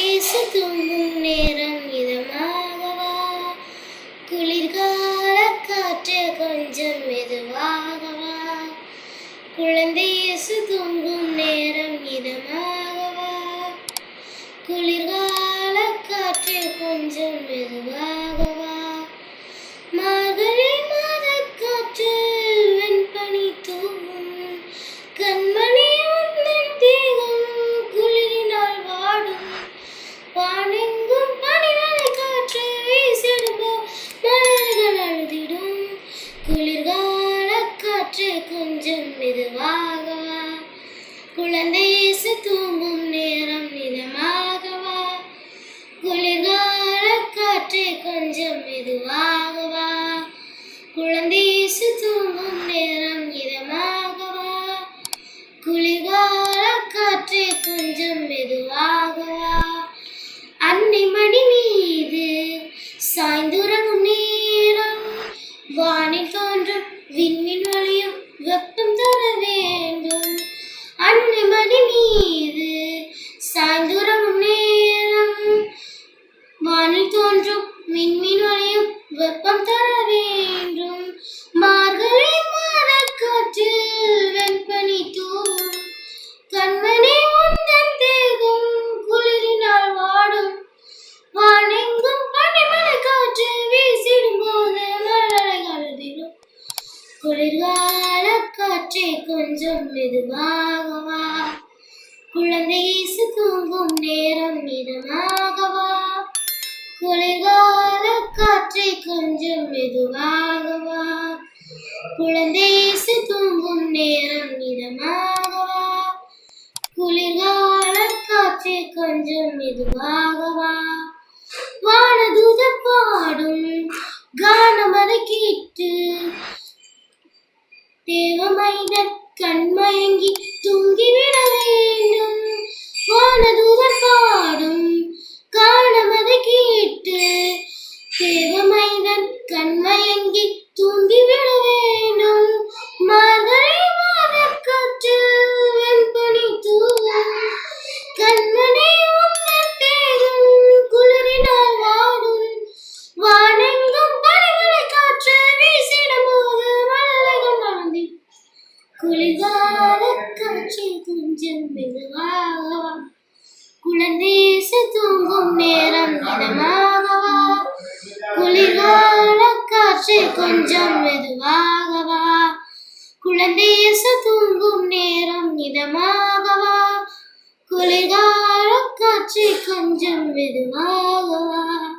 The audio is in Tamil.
பேச தூங்கும் நேரம் இதமாகவா? குளிர்கால காற்று கொஞ்சம் மெதுவாகவா? குழந்தை தூங்கும் நேரம் இதமாக மெதுவாகவா? குழந்தை இயேசு தூங்கும் நேரம் மிதமாகவா? குளிர்கால காற்றை கொஞ்சம் மெதுவாகவா? காற்றே கொஞ்சம் மெதுவாகவா? குழந்தை இயேசு தூங்கும் நேரம் மிதமாகவா குளிர்கால காற்றே கொஞ்சம் மெதுவாகவா? குழந்தை இயேசு தூங்கும் நேரம் மிதமாகவா குளிர்கால காற்றே கொஞ்சம் மெதுவாகவா? வானதூத பாடும் கானம் அதை கேட்டு தேவமைதன் கண்மயங்கி குளிர்கால காற்று கொஞ்சம் மெதுவாகவா குழந்தேசு தூங்கும் நேரம் இதமாகவா குளிர்கால காற்று கொஞ்சம் மெதுவாகவா? குழந்தேசு தூங்கும் நேரம் இதமாகவா குளிர்கால காற்று கொஞ்சம் மெதுவாகவா?